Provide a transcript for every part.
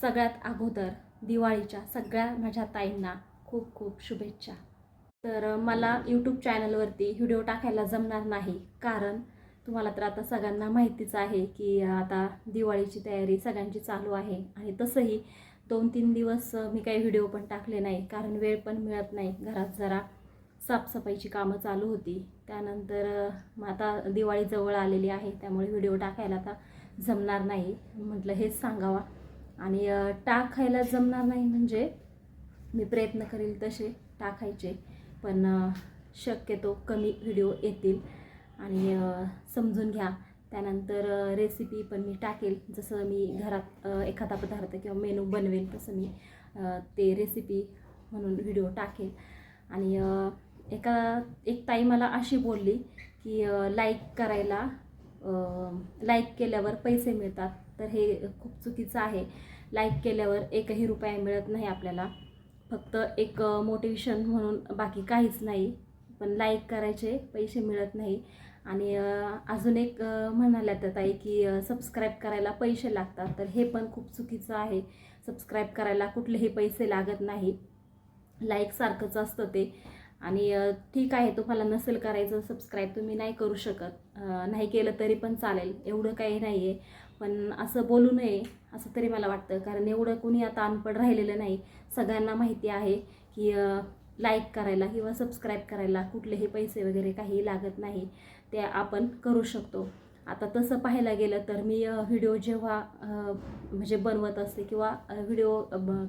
सगळ्यात अगोदर दिवाळीच्या सगळ्या माझ्या ताईंना खूप खूप शुभेच्छा. तर मला यूट्यूब चॅनलवरती व्हिडिओ टाकायला जमणार नाही. कारण तुम्हाला तर आता सगळ्यांना माहितीच आहे की आता दिवाळीची तयारी सगळ्यांची चालू आहे. आणि तसंही दोन तीन दिवस मी काही व्हिडिओ पण टाकले नाही. कारण वेळ पण मिळत नाही. घरात जरा साफसफाईची कामं चालू होती. त्यानंतर मग आता दिवाळी जवळ आलेली आहे. त्यामुळे व्हिडिओ टाकायला आता जमणार नाही. म्हटलं हेच सांगावा. आणि टाक खायला जमणार नाही म्हणजे मी प्रयत्न करेल तसे टाकायचे. पण शक्यतो कमी व्हिडिओ येतील. आणि समजून घ्या. त्यानंतर रेसिपी पण मी टाकेल. जसं मी घरात एखादा पदार्थ किंवा मेनू बनवेल तसं मी ते रेसिपी म्हणून व्हिडिओ टाकेल. आणि एका एक ताई मला अशी बोलली की लाईक करायला लाईक केल्यावर पैसे मिळतात. तर हे खूप चुकीचं आहे. लाईक केल्यावर एकही रुपया मिळत नाही आपल्याला. फक्त एक मोटिवेशन म्हणून बाकी काहीच नाही. पण लाईक करायचे पैसे मिळत नाही. आणि अजून एक म्हणाल्या त्या ताई की सबस्क्राईब करायला पैसे लागतात. तर हे पण खूप चुकीचं आहे. सबस्क्राईब करायला कुठलेही पैसे लागत नाही. लाईकसारखंच असतं ते. आणि ठीक आहे तुम्हाला नसेल करायचं सबस्क्राईब तुम्ही नाही करू शकत. नाही केलं तरी पण चालेल एवढं काही नाही आहे पण असं बोलू नये असं तरी मला वाटतं. कारण एवढं कुणी आता अनपड राहिलेलं नाही. सगळ्यांना माहिती आहे की लाईक करायला किंवा सबस्क्राईब करायला कुठलेही पैसे वगैरे काही लागत नाही ते आपण करू शकतो. आता तसं पाहायला गेलं तर मी व्हिडिओ जेव्हा म्हणजे बनवत असते किंवा व्हिडिओ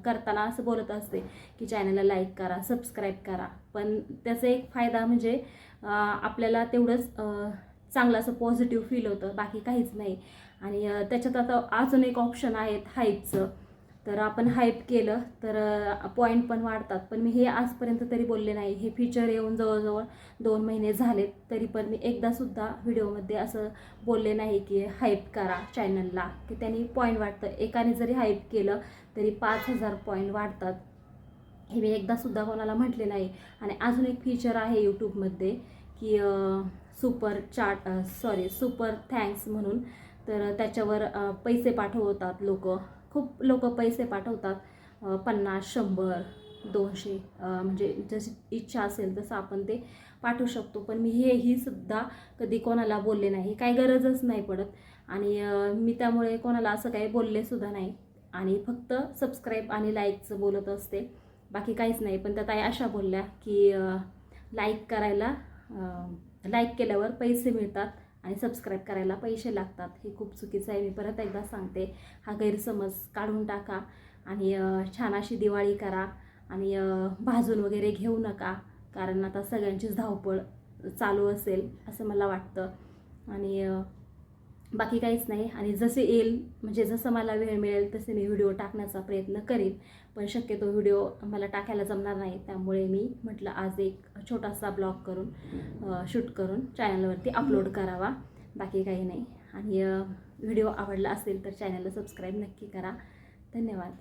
करताना असं बोलत असते की चॅनलला लाईक करा सबस्क्राईब करा. पण त्याचा एक फायदा म्हणजे आपल्याला तेवढंच चांगलं असं पॉझिटिव्ह फील होतं बाकी काहीच नाही. आणि त्याच्यात आता अजून एक ऑप्शन आहेत हाईपचं. तर आपण हाईप केलं तर पॉईंट पण वाढतात. पण मी हे आजपर्यंत तरी बोलले नाही. हे फीचर येऊन जवळजवळ दोन महिने झालेत तरी पण मी एकदासुद्धा व्हिडिओमध्ये असं बोलले नाही की हाईप करा चॅनलला की त्यांनी पॉईंट वाढतं. एकाने जरी हाईप केलं तरी पाच हजार पॉईंट वाढतात. हे मी एकदासुद्धा कोणाला म्हटले नाही. आणि अजून एक फीचर आहे यूट्यूबमध्ये की super chat sorry super thanks म्हणून. तर त्याच्यावर पैसे पाठवतात लोक. खूप लोक पैसे पाठवतात. पन्नास शंभर दोनशे म्हणजे जशी इच्छा असेल तसं आपण ते पाठवू शकतो. पण मी हेही सुद्धा कधी कोणाला बोलले नाही. काही गरजच नाही पडत. आणि मी त्यामुळे कोणाला असं काही बोलले सुद्धा नाही. आणि फक्त सबस्क्राईब आणि लाईकचं बोलत असते. बाकी काहीच नाही. पण त्या ताई अशा बोलल्या की लाईक करायला लाईक केल्यावर पैसे मिळतात. आणि सबस्क्राईब करायला पैसे लागतात. हे खूप चुकीचं आहे. मी परत एकदा सांगते. हा गैरसमज काढून टाका आणि छान अशी दिवाळी करा आणि भाजून वगैरे घेऊ नका. कारण आता सगळ्यांचीच धावपळ चालू असेल असं मला वाटतं. आणि बाकी काहीच नाही. आणि जसे येईल म्हणजे जसं मला वेळ मिळेल तसे मी व्हिडिओ टाकण्याचा प्रयत्न करेन. पण शक्यतो व्हिडिओ मला टाकायला जमणार नाही. त्यामुळे मी म्हटलं आज एक छोटासा ब्लॉग करून शूट करून चॅनलवरती अपलोड करावा. बाकी काही नाही. आणि व्हिडिओ आवडला असेल तर चॅनलला सबस्क्राईब नक्की करा. धन्यवाद.